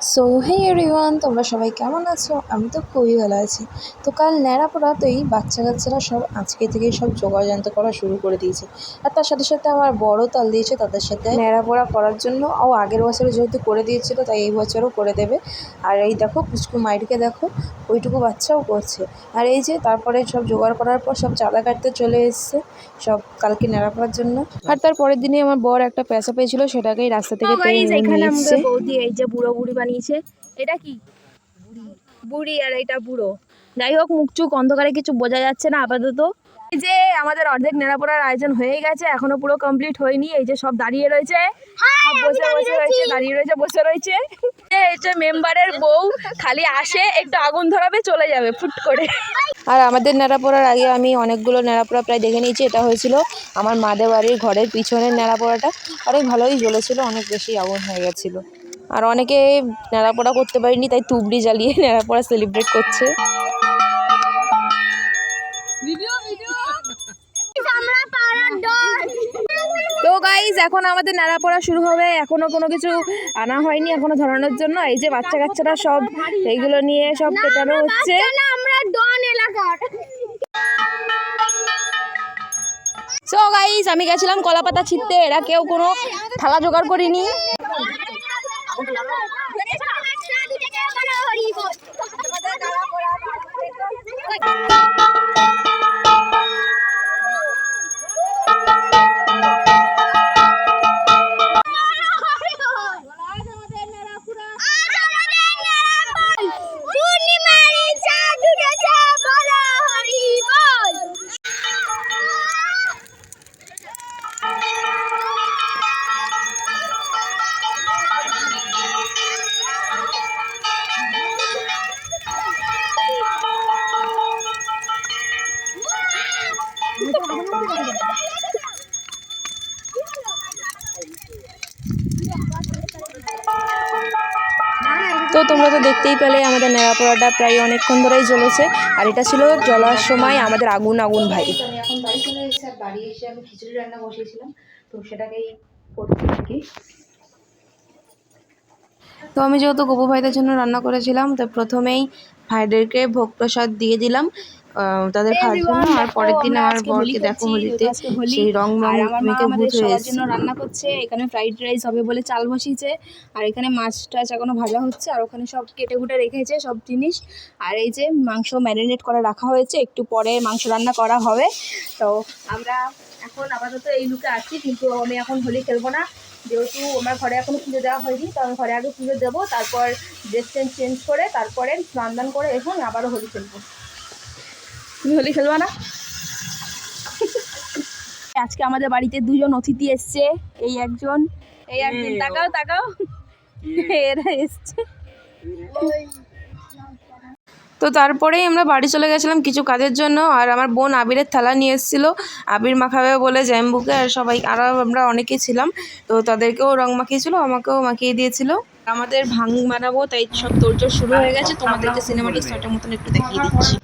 So hey everyone তোমরা সবাই কেমন আছো? আমি তো খুবই ভালো আছি। তো কাল ন্যাড়াপোড়াতেই বাচ্চা কাচ্চারা সব আজকে থেকেই সব জোগাড় যন্ত্র করা শুরু করে দিয়েছে। আর তার সাথে সাথে আমার বড় তাল দিয়েছে তাদের সাথে ন্যাড়াপোড়া করার জন্য। ও আগের বছরে যেহেতু করে দিয়েছিল তাই এই বছরও করে দেবে। আর এই দেখো পুচকু মাইরিকে দেখো ওইটুকু বাচ্চাও করছে। আর এই যে তারপরে সব জোগাড় করার পর সব চাঁদা কাটতে চলে এসছে সব কালকে ন্যাড়া পড়ার জন্য। আর তার পরের দিনে আমার বর একটা পেঁচা পেয়েছিল সেটাকেই রাস্তা থেকে তো নিয়ে এসছে। বৌদি এই যে বুড়ো বুড়ি বানিয়েছে। এটা কি? বুড়ি আর এটা বুড়ো। যাই হোক মুখ চুখ অন্ধকারে কিছু বোঝা যাচ্ছে না আপাতত। এই যে আমাদের অর্ধেক নেড়াপড়ার আয়োজন হয়ে গেছে এখনও পুরো কমপ্লিট হয়নি। এই যে সব দাঁড়িয়ে রয়েছে। বসে বসে রয়েছে দাঁড়িয়ে রয়েছে বসে রয়েছে। এই যে মেম্বারের বউ খালি আসে একটু আগুন ধরাবে চলে যাবে ফুট করে। আর আমাদের ন্যাড়া পড়ার আগে আমি অনেকগুলো ন্যাড়া পড়া প্রায় দেখে নিয়েছি এটা হয়েছিল আমার মাদের বাড়ির ঘরের পিছনের ন্যাড়া পড়াটা অনেক ভালোই জ্বলেছিল অনেক বেশি আগুন হয়ে গেছিল। আর অনেকে ন্যাড়া করতে পারিনি তাই তুবড়ি জ্বালিয়ে ন্যাড়া সেলিব্রেট করছে। তো গাইজ এখন আমাদের নাড়া পড়া শুরু হবে। এখনও কোনো কিছু আনা হয়নি এখনও ধরানোর জন্য। এই যে বাচ্চা কাচ্চারা সব এইগুলো নিয়ে সব পেটানো হচ্ছে। সো গাইজ আমি গেছিলাম কলা পাতা ছিঁড়তে এরা কেউ কোনো থালা জোগাড় করিনি। ¿Cómo se llama? তো তোমরা তো দেখতেই পেলে আমাদের ন্যাড়া পড়াটা প্রায় অনেকক্ষণ ধরেই জ্বলেছে। আর এটা ছিল জ্বলার সময় আমাদের আগুন আগুন ভাই। আমি এখন বাড়ি চলে এসেছি আর বাড়ি এসে আমি খিচুড়ি রান্না বসিয়েছিলাম। তো সেটাকেই করতে থাকি তো আমি যেহেতু গোপু ভাইদের জন্য রান্না করেছিলাম তো প্রথমেই ভাইদেরকে ভোগ প্রসাদ দিয়ে দিলাম। তাদের খাওয়ার জন্য আর পরের দিন আমার বরকে দেখো হোলিতে। সেই রং মেখে ভূত সবার। জন্য রান্না করছে এখানে ফ্রাইড রাইস হবে বলে চাল বসিয়েছে আর এখানে মাছ টাছ এখনও ভাজা হচ্ছে আর ওখানে সব কেটে কুটে রেখেছে সব জিনিস। আর এই যে মাংস ম্যারিনেট করে রাখা হয়েছে একটু পরে মাংস রান্না করা হবে। তো আমরা এখন আপাতত এই লুকে আছি কিন্তু আমি এখন হোলি খেলব না। যেহেতু আমার ঘরে এখনও পুজো দেওয়া হয়নি তো আমি ঘরে আগে পুজো দেবো তারপর ড্রেস চেঞ্জ চেঞ্জ করে তারপরে স্নান দান করে এখন আবারও হোলি খেলব। তুমি হোলি খেলবা না? আজকে আমাদের বাড়িতে দুজন অতিথি এসছে। এই একজন এই একজন। তাকাও তাকাও। এরা এসছে। তো তারপরেই আমরা বাড়ি চলে গেছিলাম কিছু কাজের জন্য আর আমার বোন আবিরের থালা নিয়ে এসেছিল। আবির মাখাবে বলে জ্যাম্বুকে আর সবাই আরও আমরা অনেকেই ছিলাম। তো তাদেরকেও রং মাখিয়েছিল আমাকেও মাখিয়ে দিয়েছিল। আমাদের ভাঙ মানাবো তাই সব তোড়জোড় শুরু হয়ে গেছে। তোমাদেরকে সিনেমাটিক শটের মতন একটু দেখিয়ে দিচ্ছি।